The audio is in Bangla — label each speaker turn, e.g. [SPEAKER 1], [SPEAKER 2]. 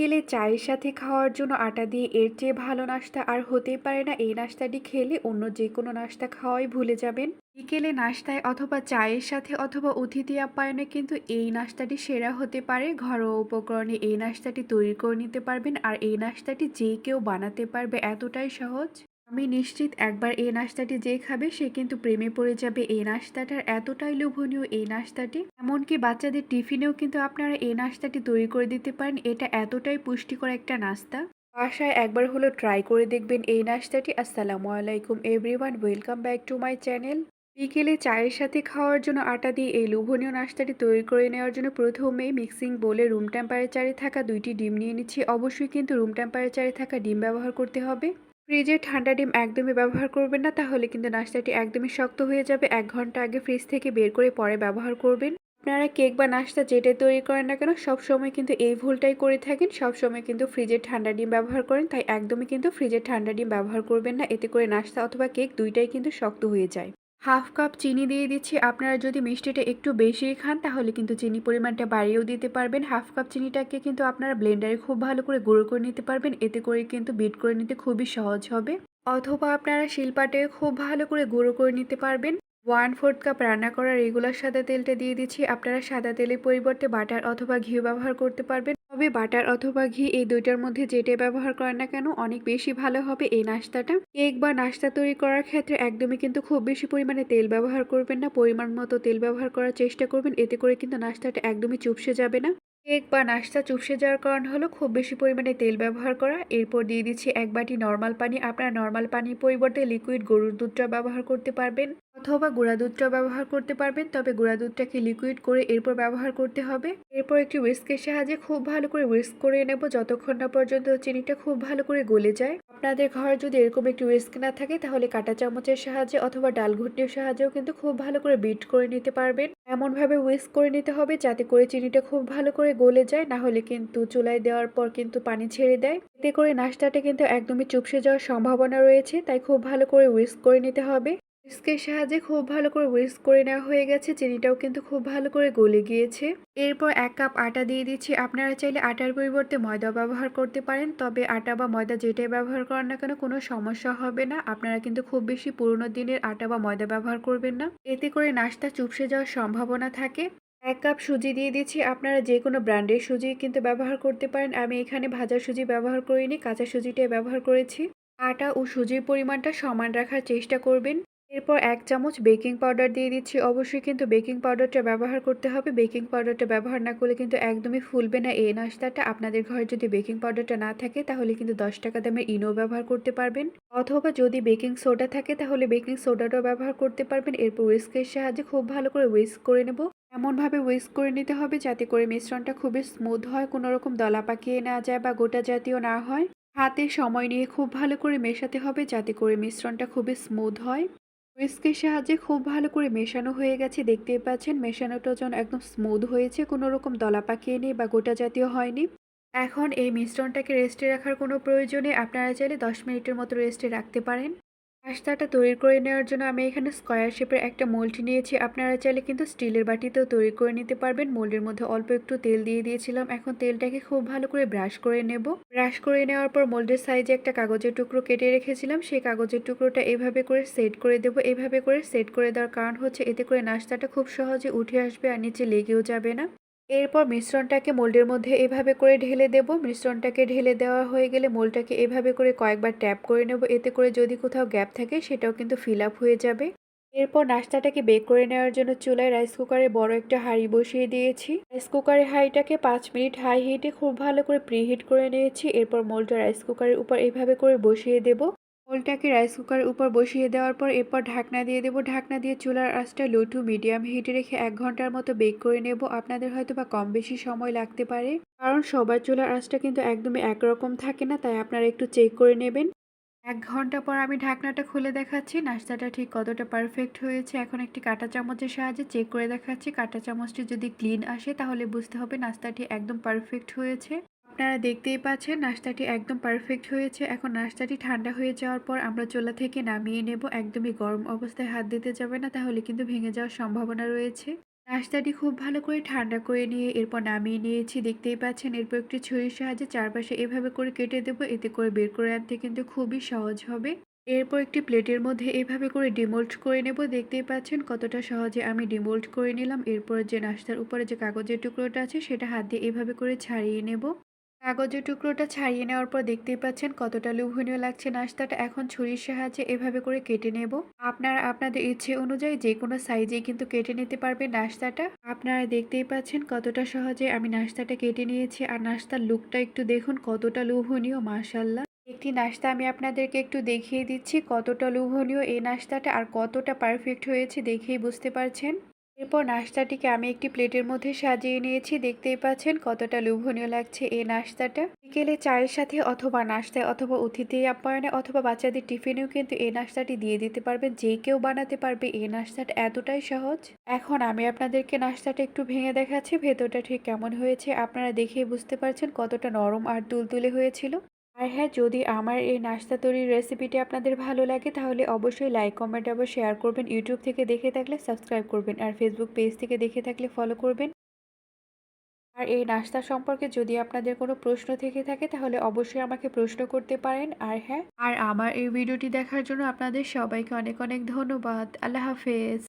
[SPEAKER 1] বিকেলে চায়ের সাথে খাওয়ার জন্য আটা দিয়ে এর চেয়ে ভালো নাস্তা আর হতেই পারে না এই নাস্তাটি খেলে অন্য যে কোনো নাস্তা খাওয়াই ভুলে যাবেন। বিকেলে নাস্তায় অথবা চায়ের সাথে অথবা অতিথি আপ্যায়নে কিন্তু এই নাস্তাটি সেরা হতে পারে। ঘরোয়া উপকরণে এই নাস্তাটি তৈরি করে নিতে পারবেন আর এই নাস্তাটি যে কেউ বানাতে পারবে এতটাই সহজ। আমি নিশ্চিত একবার এই নাস্তাটি যে খাবে, সে কিন্তু প্রেমে পড়ে যাবে। এই নাস্তাটার এতটাই লোভনীয় এই নাস্তাটি এমনকি বাচ্চাদের টিফিনেও কিন্তু আপনারা এই নাস্তাটি তৈরি করে দিতে পারেন। এটা এতটাই পুষ্টিকর একটা নাস্তা বাসায় একবার হলো ট্রাই করে দেখবেন এই নাস্তাটি আসসালামু আলাইকুম everyone, welcome back to my channel. বিকেলে চায়ের সাথে খাওয়ার জন্য আটা দিয়ে এই লোভনীয় নাস্তাটি তৈরি করে নেওয়ার জন্য প্রথমে মিক্সিং বোলে রুম টেম্পারেচারে থাকা দুইটি ডিম নিয়ে নিচ্ছি। অবশ্যই কিন্তু রুম টেম্পারেচারে থাকা ডিম ব্যবহার করতে হবে। ফ্রিজে ঠান্ডা ডিম একদমই ব্যবহার করবেন না, তাহলে কিন্তু নাস্তাটি একদমই শক্ত হয়ে যাবে। এক ঘণ্টা আগে ফ্রিজ থেকে বের করে পরে ব্যবহার করবেন। আপনারা কেক বা নাস্তা যেটাই তৈরি করেন না কেন, সব সময় কিন্তু এই ভুলটাই করে থাকেন। সব সময় কিন্তু ফ্রিজের ঠান্ডা ডিম ব্যবহার করেন, তাই একদমই কিন্তু ফ্রিজের ঠান্ডা ডিম ব্যবহার করবেন না। এতে করে নাস্তা অথবা কেক দুইটাই কিন্তু শক্ত হয়ে যায়। হাফ কাপ চিনি দিয়ে দিচ্ছি। আপনারা যদি মিষ্টিটা একটু বেশি খান, তাহলে কিন্তু চিনি পরিমাণটা বাড়িয়েও দিতে পারবেন। হাফ কাপ চিনিটাকে কিন্তু আপনারা ব্লেন্ডারে খুব ভালো করে গুঁড়ো করে নিতে পারবেন। এতে করে কিন্তু বিট করে নিতে খুবই সহজ হবে। অথবা আপনারা শিলপাটে খুব ভালো করে গুঁড়ো করে নিতে পারবেন। ওয়ান ফোর্থ কাপ রান্না করা রেগুলার সাদা তেলটা দিয়ে দিচ্ছি। আপনারা সাদা তেলের পরিবর্তে বাটার অথবা ঘিও ব্যবহার করতে পারবেন। তবে বাটার অথবা ঘি, এই দুইটার মধ্যে যেটাই ব্যবহার করেন না কেন, অনেক বেশি ভালো হবে এই নাস্তাটা। কেক বা নাস্তা তৈরি করার ক্ষেত্রে একদমই কিন্তু খুব বেশি পরিমাণে তেল ব্যবহার করবেন না, পরিমাণ মতো তেল ব্যবহার করার চেষ্টা করবেন, এতে করে কিন্তু নাস্তাটা একদমই চুপসে যাবে না। কেক বা নাস্তা চুপসে যাওয়ার কারণ হলো খুব বেশি পরিমাণে তেল ব্যবহার করা, এরপর দিয়ে দিচ্ছি এক বাটি নর্মাল পানি, আপনারা নর্মাল পানির পরিবর্তে লিকুইড গরুর দুধটা ব্যবহার করতে পারবেন। অথবা গুঁড়া দুধটা ব্যবহার করতে পারবেন, তবে গুঁড়া দুধটাকে লিকুইড করে এরপর ব্যবহার করতে হবে। এরপর একটি উইস্কের সাহায্যে খুব ভালো করে উইস্ক করে নেব, যতক্ষণ না পর্যন্ত চিনিটা খুব ভালো করে গলে যায়। আপনাদের ঘরে যদি এরকম একটি উইস্ক না থাকে, তাহলে কাঁটা চামচের সাহায্যে অথবা ডাল ঘুটনির সাহায্যেও কিন্তু খুব ভালো করে বিট করে নিতে পারবেন। এমনভাবে উইস্ক করে নিতে হবে, যাতে করে চিনিটা খুব ভালো করে গলে যায়, না হলে কিন্তু চুলায় দেওয়ার পর কিন্তু পানি ছেড়ে দেয়। এতে করে নাস্তাটা কিন্তু একদমই চুপসে যাওয়ার সম্ভাবনা রয়েছে, তাই খুব ভালো করে উইস্ক করে নিতে হবে। উইস্কের সাহায্যে খুব ভালো করে উইস্ক করে নেওয়া হয়ে গেছে, চিনিটাও কিন্তু খুব ভালো করে গলে গিয়েছে। এরপর এক কাপ আটা দিয়ে দিচ্ছি। আপনারা চাইলে আটার পরিবর্তে ময়দা ব্যবহার করতে পারেন, তবে আটা বা ময়দা যেটাই ব্যবহার করেন না কেন, কোনো সমস্যা হবে না। আপনারা কিন্তু খুব বেশি পুরোনো দিনের আটা বা ময়দা ব্যবহার করবেন না। এতে করে নাস্তা চুপসে যাওয়ার সম্ভাবনা থাকে। এক কাপ সুজি দিয়ে দিচ্ছি। আপনারা যে কোনো ব্র্যান্ডের সুজি কিন্তু ব্যবহার করতে পারেন। আমি এখানে ভাজা সুজি ব্যবহার করিনি, কাঁচা সুজিটাই ব্যবহার করেছি। আটা ও সুজির পরিমাণটা সমান রাখার চেষ্টা করবেন। এরপর এক চামচ বেকিং পাউডার দিয়ে দিচ্ছি। অবশ্যই কিন্তু বেকিং পাউডারটা ব্যবহার করতে হবে। বেকিং পাউডারটা ব্যবহার না করলে কিন্তু একদমই ফুলবে না এই নাস্তাটা। আপনাদের ঘরে যদি বেকিং পাউডারটা না থাকে, তাহলে কিন্তু দশ টাকা দামের ইনো ব্যবহার করতে পারবেন। অথবা যদি বেকিং সোডা থাকে, তাহলে বেকিং সোডাটাও ব্যবহার করতে পারবেন। এরপর উইস্কের সাহায্যে খুব ভালো করে উইস্ক করে নেব। এমনভাবে উইস্ক করে নিতে হবে যাতে করে মিশ্রণটা খুবই স্মুথ হয়, কোনো রকম দলা পাকিয়ে না যায় বা গোটা জাতীয় না হয়। হাতে সময় নিয়ে খুব ভালো করে মেশাতে হবে যাতে করে মিশ্রণটা খুবই স্মুথ হয়। উইস্কের সাহায্যে খুব ভালো করে মেশানো হয়ে গেছে। দেখতে পাচ্ছেন, মেশানোটা যেন একদম স্মুথ হয়েছে, কোনো রকম দলা পাকিয়ে নেই বা গোটা জাতীয় হয়নি। এখন এই মিশ্রণটাকে রেস্টে রাখার কোনো প্রয়োজনে আপনারা চাইলে দশ মিনিটের মতো রেস্টে রাখতে পারেন। পাস্তাটা তৈরি করে নেওয়ার জন্য আমি এখানে স্কোয়ার শেপের একটা মোল্ড নিয়েছি। আপনারা চাইলে কিন্তু স্টিলের বাটিতেও তৈরি করে নিতে পারবেন। মোল্ডের মধ্যে অল্প একটু তেল দিয়ে দিয়েছিলাম। এখন তেলটাকে খুব ভালো করে ব্রাশ করে নেব। ব্রাশ করে নেওয়ার পর মোল্ডের সাইজে একটা কাগজের টুকরো কেটে রেখেছিলাম। সেই কাগজের টুকরোটা এভাবে করে সেট করে দেব। এভাবে করে সেট করে দেওয়ার কারণ হচ্ছে এতে করে নাস্তাটা খুব সহজে উঠে আসবে আর নিচে লেগেও যাবে না। এরপর মিশ্রণটাকে মোল্ডের মধ্যে এভাবে করে ঢেলে দেব। মিশ্রণটাকে ঢেলে দেওয়া হয়ে গেলে মোলটাকে এভাবে করে কয়েকবার ট্যাপ করে নেব। এতে করে যদি কোথাও গ্যাপ থাকে, সেটাও কিন্তু ফিল আপ হয়ে যাবে। এরপর নাস্তাটাকে বেক করে নেওয়ার জন্য চুলায় রাইস কুকারে বড় একটা হাঁড়ি বসিয়ে দিয়েছি। রাইস কুকারের হাঁড়িটাকে পাঁচ মিনিট হাই হিটে খুব ভালো করে প্রিহিট করে নিয়েছি। এরপর মোলটা রাইস কুকারের উপর এভাবে করে বসিয়ে দেব। মোলটাকে রাইস কুকারের উপর বসিয়ে দেওয়ার পর এরপর ঢাকনা দিয়ে দেবো। ঢাকনা দিয়ে চুলার আঁচটা লো টু মিডিয়াম হিটে রেখে এক ঘণ্টার মতো বেক করে নেব। আপনাদের হয়তো বা কম বেশি সময় লাগতে পারে। কারণ সবার চুলার আঁচটা কিন্তু একদমই একরকম থাকে না, তাই আপনারা একটু চেক করে নেবেন। এক ঘণ্টা পর আমি ঢাকনাটা খুলে দেখাচ্ছি। নাস্তাটা ঠিক কতটা পারফেক্ট হয়েছে। এখন একটি কাঁটা চামচের সাহায্যে চেক করে দেখাচ্ছি। কাঁটা চামচটি যদি ক্লিন আসে তাহলে বুঝতে হবে নাস্তাটি একদম পারফেক্ট হয়েছে। আপনারা দেখতেই পাচ্ছেন, নাস্তাটি একদম পারফেক্ট হয়েছে। এখন নাস্তাটি ঠান্ডা হয়ে যাওয়ার পর আমরা চোলা থেকে নামিয়ে নেব। একদমই গরম অবস্থায় হাত দিতে যাবে না, তাহলে কিন্তু ভেঙে যাওয়ার সম্ভাবনা রয়েছে। নাস্তাটি খুব ভালো করে ঠান্ডা করে নিয়ে এরপর নামিয়ে নিয়েছি। দেখতেই পাচ্ছেন, এরপর একটি ছুরির সাহায্যে চারপাশে এভাবে করে কেটে দেবো। এতে করে বের করে আনতে কিন্তু খুবই সহজ হবে। এরপর একটি প্লেটের মধ্যে এভাবে করে ডিমোল্ড করে নেব। দেখতেই পাচ্ছেন, কতটা সহজে আমি ডিমোল্ড করে নিলাম। এরপর যে নাস্তার উপরে যে কাগজের টুকরোটা আছে, সেটা হাত দিয়ে এভাবে করে ছাড়িয়ে নেব। কাগজের টুকরোটা ছাড়িয়ে নেওয়ার পর দেখতেই পাচ্ছেন কতটা লোভনীয় লাগছে নাস্তাটা। এখন ছুরির সাহায্যে এভাবে করে কেটে নেব। আপনারা আপনাদের ইচ্ছে অনুযায়ী যে কোনো সাইজেই কিন্তু কেটে নিতে পারবেন নাস্তাটা। আপনারা দেখতেই পাচ্ছেন কতটা সহজে আমি নাস্তাটা কেটে নিয়েছি। আর নাস্তার লুকটা একটু দেখুন কতটা লোভনীয় মাশাল্লাহ একটি নাস্তা আমি আপনাদেরকে একটু দেখিয়ে দিচ্ছি কতটা লোভনীয় এই নাস্তাটা আর কতটা পারফেক্ট হয়েছে দেখেই বুঝতে পারছেন। এরপর নাস্তাটিকে আমি একটি প্লেটের মধ্যে সাজিয়ে নিয়েছি। দেখতেই পাচ্ছেন কতটা লোভনীয় লাগছে এই নাস্তাটা বিকেলে চায়ের সাথে অথবা নাস্তায় অথবা অতিথি আপ্যায়নে অথবা বাচ্চাদের টিফিনেও কিন্তু এই নাস্তাটি দিয়ে দিতে পারবেন। যে কেউ বানাতে পারবে এই নাস্তাটা এতটাই সহজ। এখন আমি আপনাদেরকে নাস্তাটা একটু ভেঙে দেখাচ্ছি। ভেতরটা ঠিক কেমন হয়েছে আপনারা দেখেই বুঝতে পারছেন কতটা নরম আর তুলতুলে হয়েছিল। আর হ্যাঁ যদি আমার এই নাস্তা তৈরির রেসিপিটি আপনাদের ভালো লাগে, তাহলে অবশ্যই লাইক কমেন্ট আবার শেয়ার করবেন। ইউটিউব থেকে দেখে থাকলে সাবস্ক্রাইব করবেন আর ফেসবুক পেজ থেকে দেখে থাকলে ফলো করবেন। আর এই নাস্তা সম্পর্কে যদি আপনাদের কোনো প্রশ্ন থেকে থাকে, তাহলে অবশ্যই আমাকে প্রশ্ন করতে পারেন। আর হ্যাঁ আর আমার এই ভিডিওটি দেখার জন্য আপনাদের সবাইকে অনেক অনেক ধন্যবাদ। আল্লাহ হাফেজ।